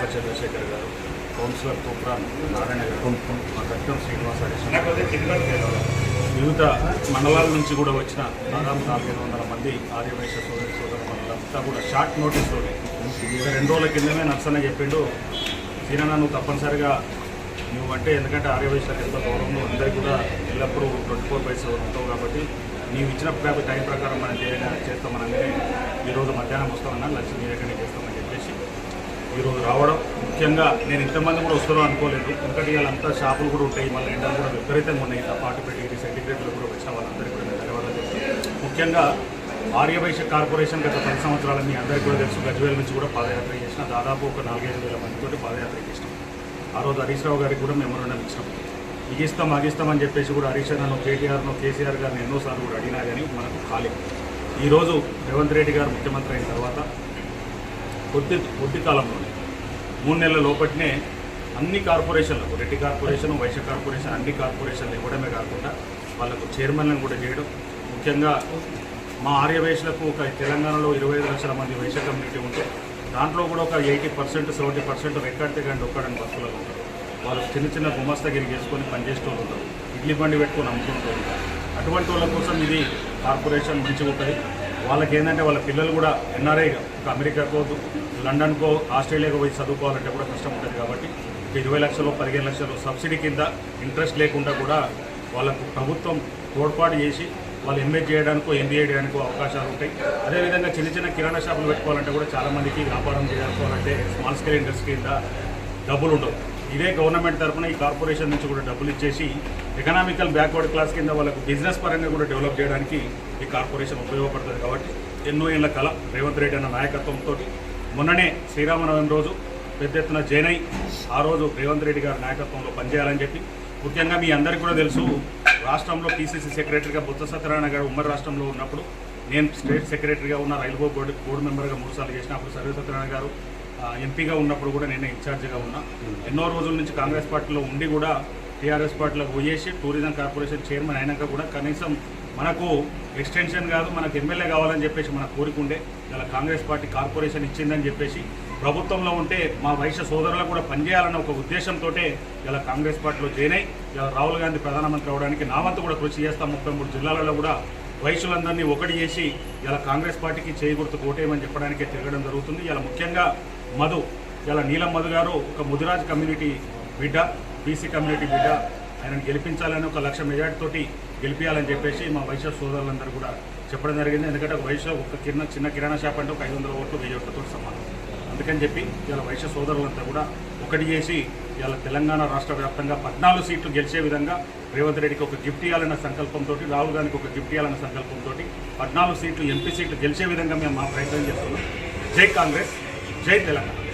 Doctor Chandrasekhar గారు councillor Toopran Narayana గారు మా కట్టం శ్రీనివాస వివిధ మండలాల నుంచి కూడా వచ్చిన దాదాపు నాలుగైదు వందల మంది ఆర్యవేశ సోదరి సోదరు మండలంతా కూడా షార్ట్ నోటీస్లోనే రెండు రోజుల కిందనే నర్సన్న చెప్పిండు సీనా నువ్వు తప్పనిసరిగా నువ్వు అంటే ఎందుకంటే ఆర్యవేశాలు ఎంత గౌరవంలో అందరికీ కూడా ఎల్లప్పుడూ ట్వంటీ ఫోర్ బై సెవెన్ ఉంటావు కాబట్టి నీవు ఇచ్చిన టైం ప్రకారం మనం చేయడానికి చేస్తామనగానే ఈరోజు మధ్యాహ్నం వస్తామన్నా లంచ్ నీ దగ్గరనే చేస్తామని ఈరోజు రావడం. ముఖ్యంగా నేను ఇంతమంది కూడా వస్తారో అనుకోలేదు. ఎందుకంటే వాళ్ళంతా షాపులు కూడా ఉంటాయి. మళ్ళీ ఎండలు కూడా విపరీతంగా ఉన్నాయి. ఫార్టీ ఫైవ్ డిగ్రీ సెంటిగ్రేడ్లో కూడా వచ్చిన వాళ్ళందరికీ కూడా ధన్యవాదాలు చెప్తాను ముఖ్యంగా ఆర్యవైశ్య కార్పొరేషన్ గత పది సంవత్సరాలు మీ అందరికీ కూడా తెలుసు. గజ్వేల్ నుంచి కూడా పాదయాత్ర చేసిన దాదాపు ఒక నాలుగైదు వేల మందితోటి పాదయాత్ర చేసినాం. ఆ రోజు హరీష్ రావు గారికి కూడా మెమోరండం ఇచ్చినాం. ఇగిస్తాం అగిస్తామని చెప్పేసి కూడా హరీష్ అన్నను కేటీఆర్ను కేసీఆర్ గారిని ఎన్నోసార్లు కూడా అడిగినా కానీ మనకు ఖాళీ ఈరోజు రేవంత్ రెడ్డి గారు ముఖ్యమంత్రి అయిన తర్వాత కొద్ది కొద్ది కాలంలోనే. మూడు నెలల లోపటినే అన్ని కార్పొరేషన్లకు రెడ్డి కార్పొరేషన్ వైశ్య కార్పొరేషన్ అన్ని కార్పొరేషన్లు ఇవ్వడమే కాకుండా వాళ్ళకు చైర్మన్లను కూడా చేయడం. ముఖ్యంగా మా ఆర్యవైశ్యులకు ఒక తెలంగాణలో ఇరవై ఐదు లక్షల మంది వైశ్య కమ్యూనిటీ ఉంటే దాంట్లో కూడా ఒక ఎయిటీ పర్సెంట్ సెవెంటీ పర్సెంట్ రెక్కాడితే తెగండి ఒక్కడని బస్సులలో ఉంటారు. వాళ్ళు చిన్న చిన్న గుమస్తగిరి చేసుకొని పనిచేస్తూ ఉంటారు. ఇడ్లీ బండి పెట్టుకొని అమ్ముకుంటూ ఉంటారు. అటువంటి వాళ్ళ కోసం ఇది కార్పొరేషన్ మంచిగా ఉంటుంది వాళ్ళకి ఏంటంటే వాళ్ళ పిల్లలు కూడా ఎన్ఆర్ఐ ఒక అమెరికాకో లండన్కో ఆస్ట్రేలియాకో పోయి చదువుకోవాలంటే కూడా కష్టం ఉంటుంది కాబట్టి ఇరవై లక్షలు పదిహేను లక్షలు సబ్సిడీ కింద ఇంట్రెస్ట్ లేకుండా కూడా వాళ్ళకు ప్రభుత్వం తోడ్పాటు చేసి వాళ్ళు ఎంఏ చేయడానికో ఎంబీఏ చేయడానికో అవకాశాలు ఉంటాయి. అదేవిధంగా చిన్న చిన్న కిరాణా షాపులు పెట్టుకోవాలంటే కూడా చాలామందికి వ్యాపారం చేసుకోవాలంటే స్మాల్ స్కేల్ ఇండస్ట్రీ కింద డబ్బులు ఉండవు. ఇదే గవర్నమెంట్ తరఫున ఈ కార్పొరేషన్ నుంచి కూడా డబ్బులు ఇచ్చేసి ఎకనామికల్ బ్యాక్వర్డ్ క్లాస్ కింద వాళ్ళకు బిజినెస్ పరంగా కూడా డెవలప్ చేయడానికి ఈ కార్పొరేషన్ ఉపయోగపడుతుంది కాబట్టి ఎన్నో ఏళ్ళ కళ రేవంత్ రెడ్డి అన్న నాయకత్వంతో మొన్ననే శ్రీరామనవమి రోజు పెద్ద ఎత్తున జైనై ఆ రోజు రేవంత్ రెడ్డి గారి నాయకత్వంలో పనిచేయాలని చెప్పి ముఖ్యంగా మీ అందరికీ కూడా తెలుసు రాష్ట్రంలో పీసీసీ సెక్రటరీగా బుద్ధ సత్యనారాయణ గారు ఉమ్మడి రాష్ట్రంలో ఉన్నప్పుడు నేను స్టేట్ సెక్రటరీగా ఉన్న రైల్వే బోర్డు బోర్డు మెంబర్గా మూడుసార్లు చేసిన అప్పుడు సర్వే సత్యనారాయణ గారు ఎంపీగా ఉన్నప్పుడు కూడా నేను ఇన్ఛార్జిగా ఉన్నా. ఎన్నో రోజుల నుంచి కాంగ్రెస్ పార్టీలో ఉండి కూడా టీఆర్ఎస్ పార్టీలోకి పోయేసి టూరిజం కార్పొరేషన్ చైర్మన్ అయినాక కూడా కనీసం మనకు ఎక్స్టెన్షన్ కాదు మనకు ఎమ్మెల్యే కావాలని చెప్పేసి మన కోరిక ఉండే. ఇలా కాంగ్రెస్ పార్టీ కార్పొరేషన్ ఇచ్చిందని చెప్పేసి ప్రభుత్వంలో ఉంటే మా వైశ్య సోదరులకు కూడా పనిచేయాలన్న ఒక ఉద్దేశంతో ఇలా కాంగ్రెస్ పార్టీలో జాయిన్ అయి ఇలా రాహుల్ గాంధీ ప్రధానమంత్రి అవడానికి నా వంతు కూడా కృషి చేస్తాం ముప్పై మూడు జిల్లాలలో కూడా వైశ్యులందరినీ ఒకటి చేసి ఇలా కాంగ్రెస్ పార్టీకి చేయకూడదు గుర్తు కోటేయమని చెప్పడానికే తిరగడం జరుగుతుంది. ఇలా ముఖ్యంగా మధు ఇలా నీలం మధు గారు ఒక ముదిరాజ్ కమ్యూనిటీ బిడ్డ బీసీ కమ్యూనిటీ బిడ్డ. ఆయనను గెలిపించాలని ఒక లక్ష మెజార్టీతోటి గెలిపించాలని చెప్పేసి మా వైశ్య సోదరులందరూ కూడా చెప్పడం జరిగింది. ఎందుకంటే ఒక వైశ్య ఒక కిరణ చిన్న కిరాణా షాప్ అంటే ఒక ఐదు వందల ఓట్లు వెయ్యి ఓట్లతో సమానం. అందుకని చెప్పి ఇలా వైశ్య సోదరులంతా కూడా ఒకటి చేసి ఇలా తెలంగాణ రాష్ట్ర వ్యాప్తంగా పద్నాలుగు సీట్లు గెలిచే విధంగా రేవంత్ రెడ్డికి ఒక గిఫ్ట్ ఇవ్వాలన్న సంకల్పంతో రాహుల్ గాంధీకి ఒక గిఫ్ట్ ఇవ్వాలన్న సంకల్పంతో పద్నాలుగు సీట్లు ఎంపీ సీట్లు గెలిచే విధంగా మేము మా ప్రయత్నం చేస్తున్నాం. జై కాంగ్రెస్ జై తెలంగాణ.